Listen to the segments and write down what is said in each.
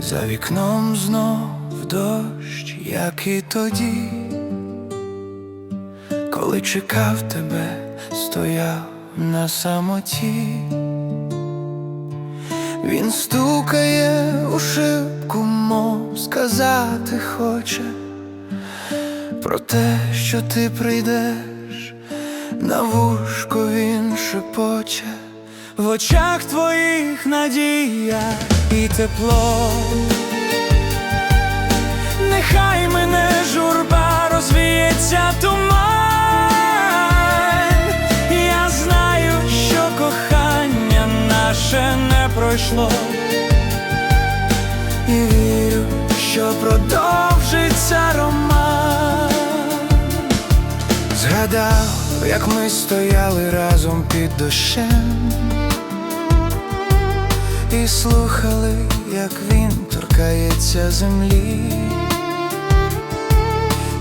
вікном знов дощ, як і тоді, коли чекав тебе, стояв на самоті. Він стукає у шибку, мов сказати хоче про те, що ти прийдеш, на вушко він шепоче, в очах твоїх надія і тепло. Нехай мене журба розвіється туман. Я знаю, що кохання наше не пройшло. І вірю, що продовжиться роман. Згадав, як ми стояли разом під дощем і слухали, як він торкається землі.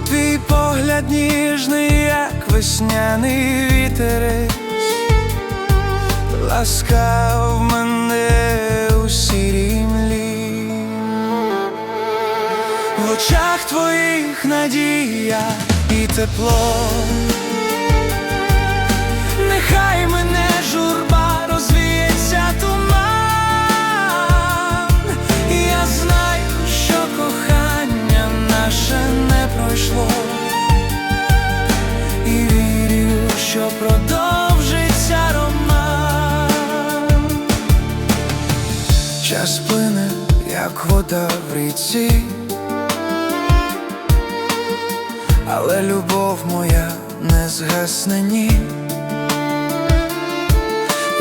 Твій погляд ніжний, як весняний вітерець, ласкав мене у сірій млі. В очах твоїх надія і тепло. Час плине, як вода в ріці. Але любов моя не згасне ні.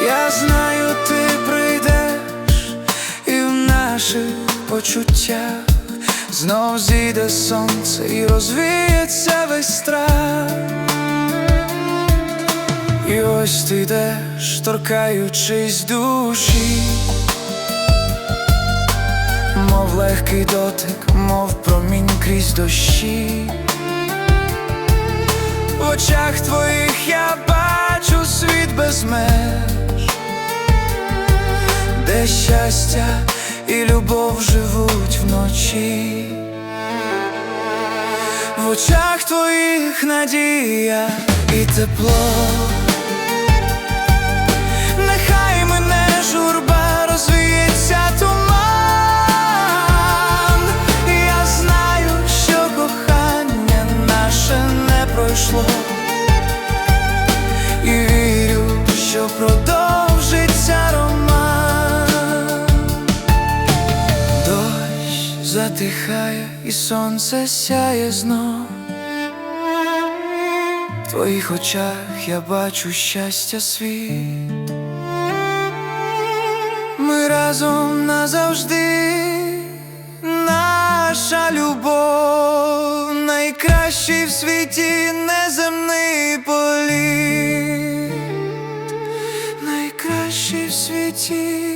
Я знаю, ти прийдеш і в наших почуттях знов зійде сонце і розвіється весь страх. І ось ти йдеш, торкаючись душі, легкий дотик, мов промінь крізь дощі. В очах твоїх я бачу світ без меж, де щастя і любов живуть вночі. В очах твоїх надія і тепло. Затихає і сонце сяє знов. В твоїх очах я бачу щастя світ. Ми разом назавжди, наша любов, найкращий в світі неземний політ, найкращий в світі